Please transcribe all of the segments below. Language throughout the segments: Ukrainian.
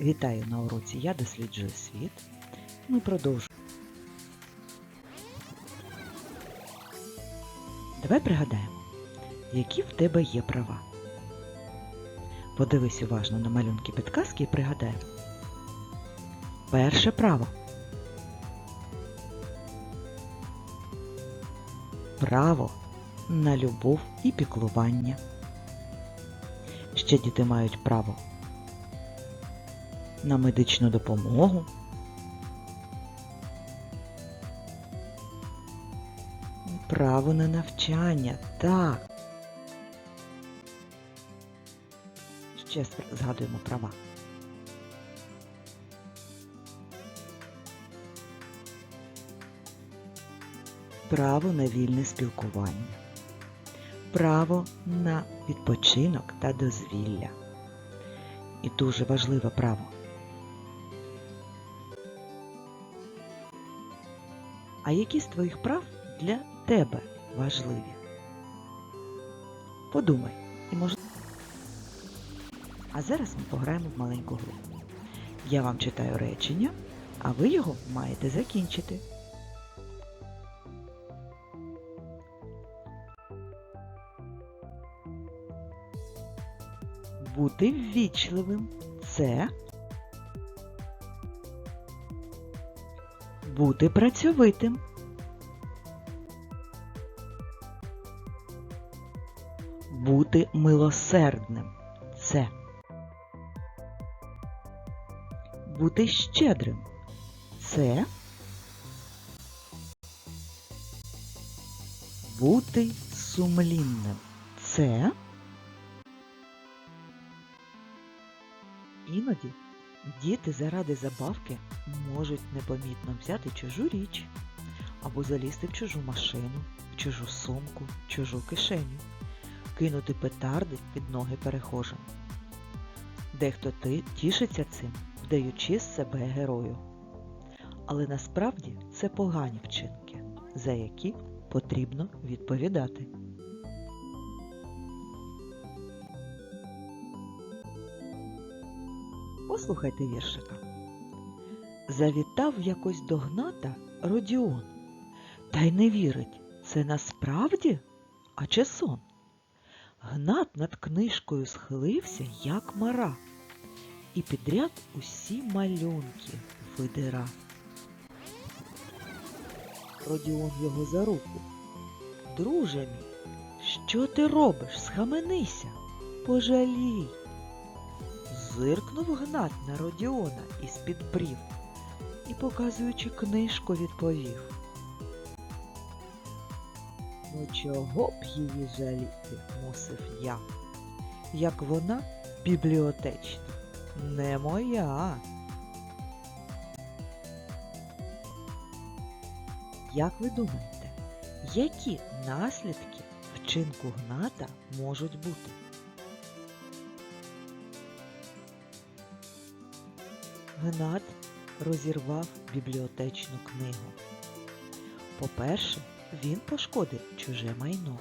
Вітаю на уроці Я досліджую світ. Ми продовжуємо. Давай пригадаємо, які в тебе є права. Подивись уважно на малюнки підказки і пригадай. Перше право. Право на любов і піклування. Ще діти мають право на медичну допомогу. Право на навчання. Так. Ще згадуємо права. Право на вільне спілкування. Право на відпочинок та дозвілля. І дуже важливе право А які з твоїх прав для тебе важливі? Подумай і може. А зараз ми пограємо в маленьку гру. Я вам читаю речення, а ви його маєте закінчити. Бути ввічливим це бути працьовитим. Бути милосердним це. Бути щедрим це. Бути сумлінним це. Іноді Діти заради забавки можуть непомітно взяти чужу річ або залізти в чужу машину, в чужу сумку, в чужу кишеню, кинути петарди під ноги перехожим. Дехто тішиться цим, вдаючи з себе герою. Але насправді це погані вчинки, за які потрібно відповідати. Послухайте віршика. Завітав якось до Гната Родіон, та й не вірить, це насправді, а чи сон? Гнат над книжкою схилився, як мара, і підряд усі малюнки видира. Родіон його за руку. Друже мій, що ти робиш? Схаменися, пожалій. Зиркнув Гнат на Родіона із-під брів і, показуючи книжку, відповів. Ну чого б її жаліти, мусив я, як вона бібліотечна, не моя. Як ви думаєте, які наслідки вчинку Гната можуть бути? Гнат розірвав бібліотечну книгу. По-перше, він пошкодив чуже майно.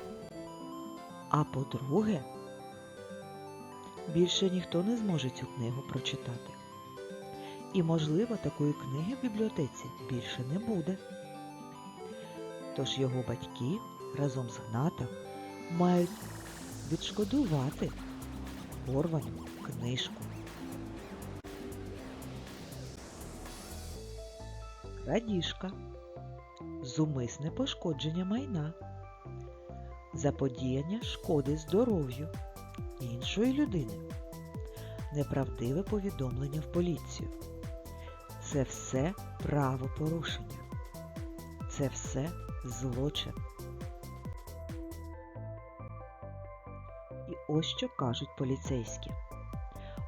А по-друге, більше ніхто не зможе цю книгу прочитати. І, можливо, такої книги в бібліотеці більше не буде. Тож його батьки разом з Гнатом мають відшкодувати порвану книжку. Крадіжка. Зумисне пошкодження майна. Заподіяння шкоди здоров'ю іншої людини. Неправдиве повідомлення в поліцію. Це все правопорушення. Це все злочин. І ось що кажуть поліцейські.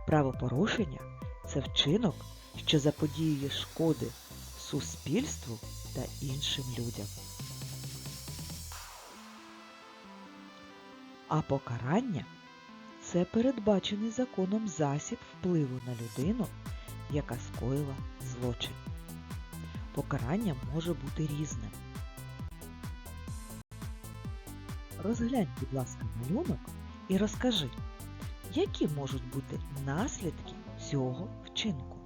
Правопорушення це вчинок, що заподіює шкоди суспільству та іншим людям. А покарання це передбачений законом засіб впливу на людину, яка скоїла злочин. Покарання може бути різним. Розглянь, будь ласка, малюнок і розкажи, які можуть бути наслідки цього вчинку?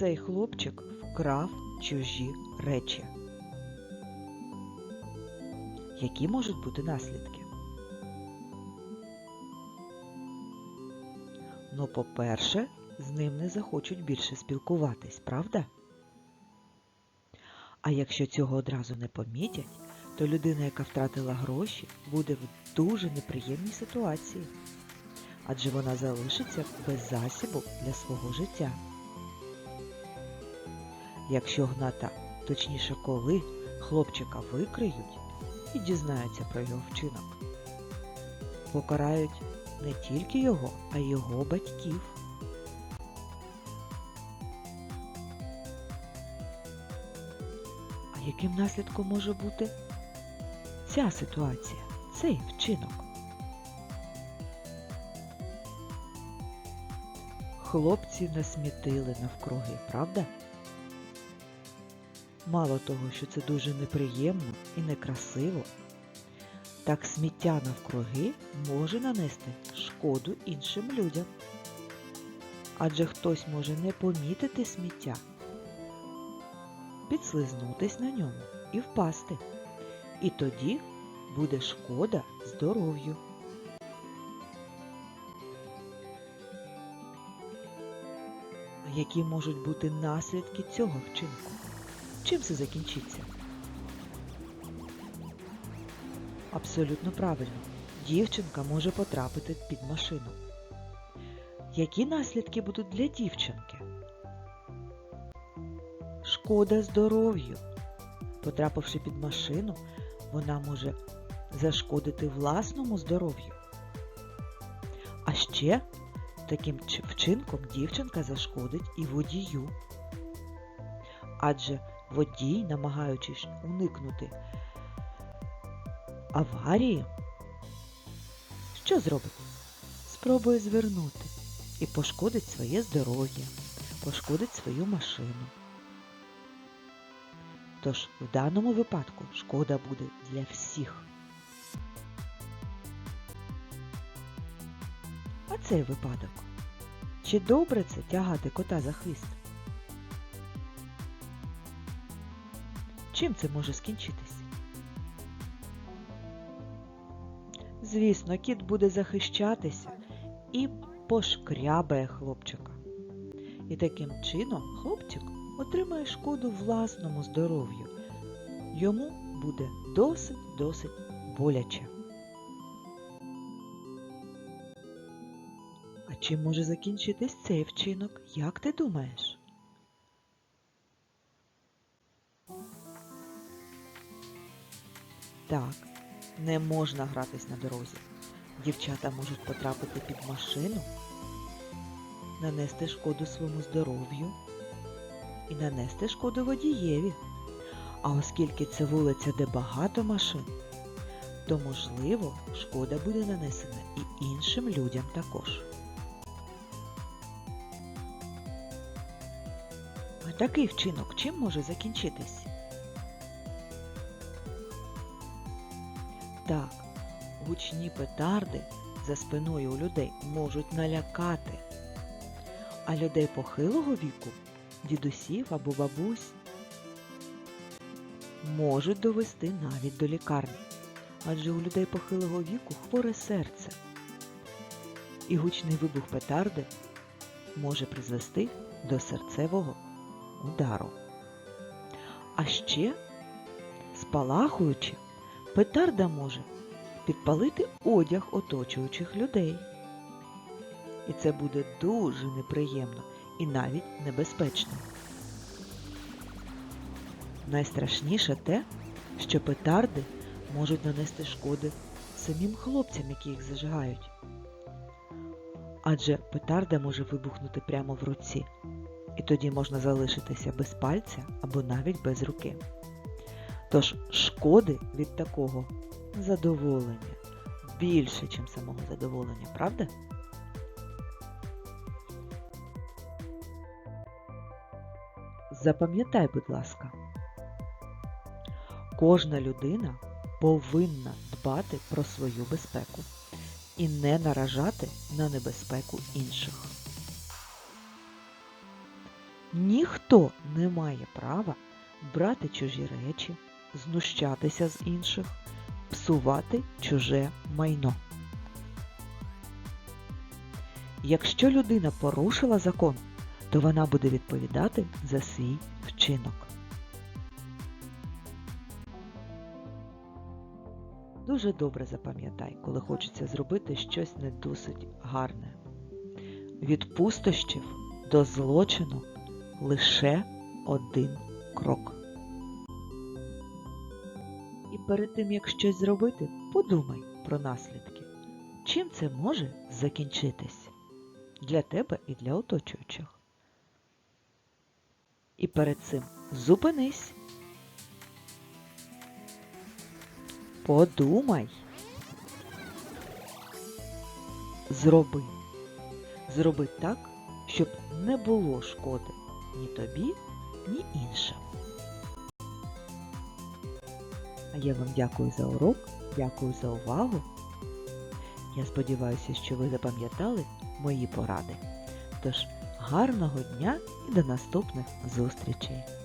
Цей хлопчик вкрав чужі речі. Які можуть бути наслідки? Ну, по-перше, з ним не захочуть більше спілкуватись, правда? А якщо цього одразу не помітять, то людина, яка втратила гроші, буде в дуже неприємній ситуації, адже вона залишиться без засібу для свого життя. Якщо гната, точніше коли, хлопчика викриють і дізнаються про його вчинок, покарають не тільки його, а й його батьків. А яким наслідком може бути ця ситуація, цей вчинок? Хлопці насмітили навкруги, правда? Мало того, що це дуже неприємно і некрасиво, так сміття навкруги може нанести шкоду іншим людям. Адже хтось може не помітити сміття, підслизнутись на ньому і впасти. І тоді буде шкода здоров'ю. Які можуть бути наслідки цього вчинку? Чим це закінчиться? Абсолютно правильно. Дівчинка може потрапити під машину. Які наслідки будуть для дівчинки? Шкода здоров'ю. Потрапивши під машину, вона може зашкодити власному здоров'ю. А ще таким вчинком дівчинка зашкодить і водію. Адже водій, намагаючись уникнути аварії, що зробить? Спробує звернути і пошкодить своє здоров'я, пошкодить свою машину. Тож в даному випадку шкода буде для всіх. А цей випадок. Чи добре це тягати кота за хвіст? Чим це може скінчитись? Звісно, кіт буде захищатися і пошкрябає хлопчика. І таким чином хлопчик отримає шкоду власному здоров'ю. Йому буде досить-досить боляче. А чим може закінчитись цей вчинок? Як ти думаєш? Так, не можна гратись на дорозі. Дівчата можуть потрапити під машину, нанести шкоду своєму здоров'ю і нанести шкоду водієві. А оскільки це вулиця, де багато машин, то можливо шкода буде нанесена і іншим людям також. А такий вчинок чим може закінчитись? Так, гучні петарди за спиною у людей можуть налякати, а людей похилого віку, дідусів або бабусь, можуть довести навіть до лікарні, адже у людей похилого віку хворе серце. І гучний вибух петарди може призвести до серцевого удару. А ще, спалахуючи, петарда може підпалити одяг оточуючих людей. І це буде дуже неприємно і навіть небезпечно. Найстрашніше те, що петарди можуть нанести шкоди самим хлопцям, які їх зажигають. Адже петарда може вибухнути прямо в руці, і тоді можна залишитися без пальця або навіть без руки. Тож шкоди від такого задоволення більше, ніж самого задоволення, правда? Запам'ятай, будь ласка, кожна людина повинна дбати про свою безпеку і не наражати на небезпеку інших. Ніхто не має права брати чужі речі, знущатися з інших, псувати чуже майно. Якщо людина порушила закон, то вона буде відповідати за свій вчинок. Дуже добре запам'ятай, коли хочеться зробити щось не досить гарне. Від пустощів до злочину лише один крок. Перед тим, як щось зробити, подумай про наслідки. Чим це може закінчитись для тебе і для оточуючих. І перед цим зупинись. Подумай. Зроби. Зроби так, щоб не було шкоди ні тобі, ні іншим. Я вам дякую за урок, дякую за увагу. Я сподіваюся, що ви запам'ятали мої поради. Тож гарного дня і до наступних зустрічей!